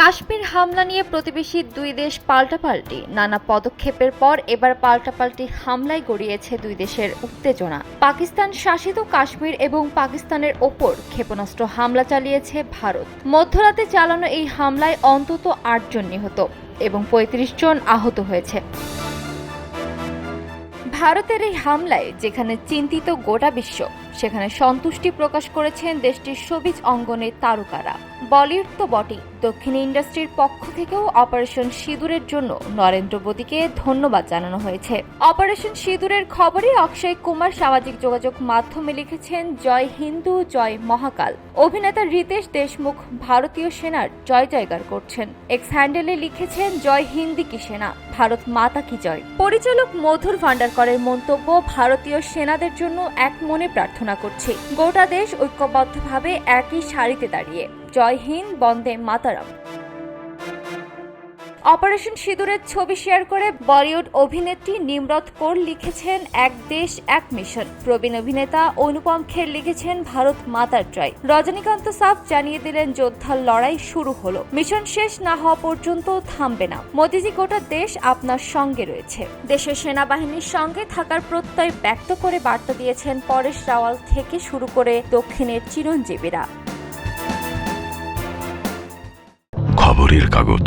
কাশ্মীর হামলা নিয়ে প্রতিবেশী দুই দেশ পাল্টাপাল্টি। নানা পদক্ষেপের পর এবার পাল্টাপাল্টি হামলায় গড়িয়েছে দুই দেশের উত্তেজনা। পাকিস্তান শাসিত কাশ্মীর এবং পাকিস্তানের ওপর ক্ষেপণাস্ত্র হামলা চালিয়েছে ভারত। মধ্যরাতে চালানো এই হামলায় অন্তত আটজন নিহত এবং পঁয়ত্রিশ জন আহত হয়েছে। ভারতের এই হামলায় যেখানে চিন্তিত গোটা বিশ্ব, সেখানে সন্তুষ্টি প্রকাশ করেছেন দেশটির সবিজ অঙ্গনের তারকারা। বলিউড তো বটেই, দক্ষিণ ইন্ডাস্ট্রির পক্ষ থেকেও অপারেশন সিঁদুরের জন্য নরেন্দ্র মোদীকে ধন্যবাদ জানানো হয়েছে। অপারেশন সিঁদুরের খবরে অক্ষয় কুমার সামাজিক যোগাযোগ মাধ্যমে লিখেছেন, জয় হিন্দু, জয় মহাকাল। অভিনেতা রিতেশ দেশমুখ ভারতীয় সেনার জয় জয়গার করছেন। এক্স হ্যান্ডেলে লিখেছেন, জয় হিন্দি কি সেনা? ভারত মাতা কি জয়? পরিচালক মধুর ভান্ডারকরের মন্তব্য, ভারতীয় সেনাদের জন্য এক মনে প্রার্থনা করছে। গোটা দেশ ঐক্যবদ্ধভাবে একই সারিতে দাঁড়িয়ে। জয় হিন্দ, বন্দে মাতারাম। অপারেশন সিঁদুরের ছবি শেয়ার করে বলিউড অভিনেত্রী নিমরত কৌর লিখেছেন, এক দেশ, এক মিশন। প্রবীণ অভিনেতা অনুপম খের লিখেছেন, ভারত মাতার জয়। রজনীকান্ত সাফ জানিয়ে দিলেন, যোদ্ধার লড়াই শুরু হলো। মিশন শেষ না হওয়া পর্যন্ত থামবে না। মোদিজি, গোটা দেশ আপনার সঙ্গে রয়েছে। দেশের সেনাবাহিনীর সঙ্গে থাকার প্রত্যয় ব্যক্ত করে বার্তা দিয়েছেন, পরেশ রাওয়াল থেকে শুরু করে দক্ষিণের চিরঞ্জীবীরা। খবরের কাগজ।